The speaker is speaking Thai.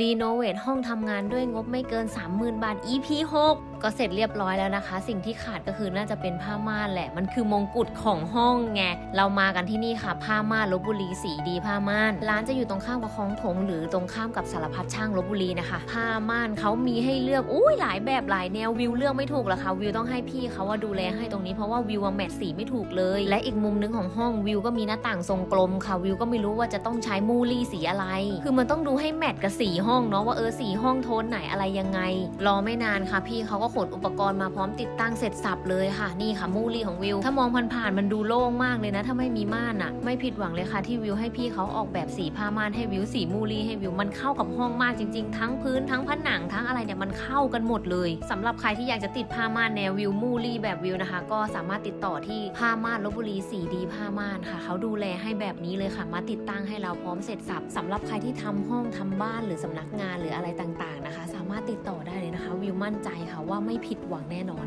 รีโนเวทห้องทำงานด้วยงบไม่เกิน 30,000 บาท EP 6ก็เสร็จเรียบร้อยแล้วนะคะ สิ่งที่ขาดก็คือน่าจะเป็นผ้าม่านแหละ มันคือมงกุฎของห้องไงเรามากันที่นี่ค่ะ ผ้าม่านลบบุรีสีดีผ้าม่านร้านจะอยู่ตรงข้ามกับคลองถงหรือตรงข้ามกับสารพัดช่างลบบุรีนะคะ ผ้าม่านเขามีให้เลือกอุ้ยหลายแบบหลายแนววิวเลือกไม่ถูกหรอกค่ะวิวต้องให้พี่เขาว่าดูแลให้ตรงนี้เพราะว่าวิวแมทสีไม่ถูกเลย และอีกมุมนึงของห้องวิวก็มีหน้าต่างทรงกลมค่ะวิวก็ไม่รู้ว่าจะต้องใช้มูลี่สีอะไร คือมันต้องดูให้แมทกับสีห้องเนาะว่าเออสีห้องโทนไหนอะไรยังไงรอไม่นานค่ะพี่เขาก็ขนอุปกรณ์มาพร้อมติดตั้งเสร็จสับเลยค่ะ นี่ค่ะมูลี่ของวิว ถ้ามองผ่านๆมันดูโล่งมากเลยนะ ถ้าไม่มีม่านอะไม่ผิดหวังเลยค่ะที่วิวให้พี่เขาออกแบบสีผ้าม่านให้วิวสีมูลี่ให้วิวมันเข้ากับห้องมากจริง ๆ ทั้งพื้นทั้งผนังทั้งอะไรเนี่ยมันเข้ากันหมดเลยสำหรับใครที่อยากจะติดผ้าม่านแนววิวมูลี่แบบวิวนะคะ ก็สามารถติดต่อที่ผ้าม่านลบบุรีสีดีผ้าม่านค่ะ เขาดูแลให้แบบนี้เลยค่ะ มาติดตั้งให้เราพร้อมเสร็จสับสำหรับใครที่ทำห้องทำบ้านหรือสำนักงานหรืออะไรต่างๆนะคะ สามารถติดต่อได้ วิวมั่นใจค่ะว่าไม่ผิดหวังแน่นอน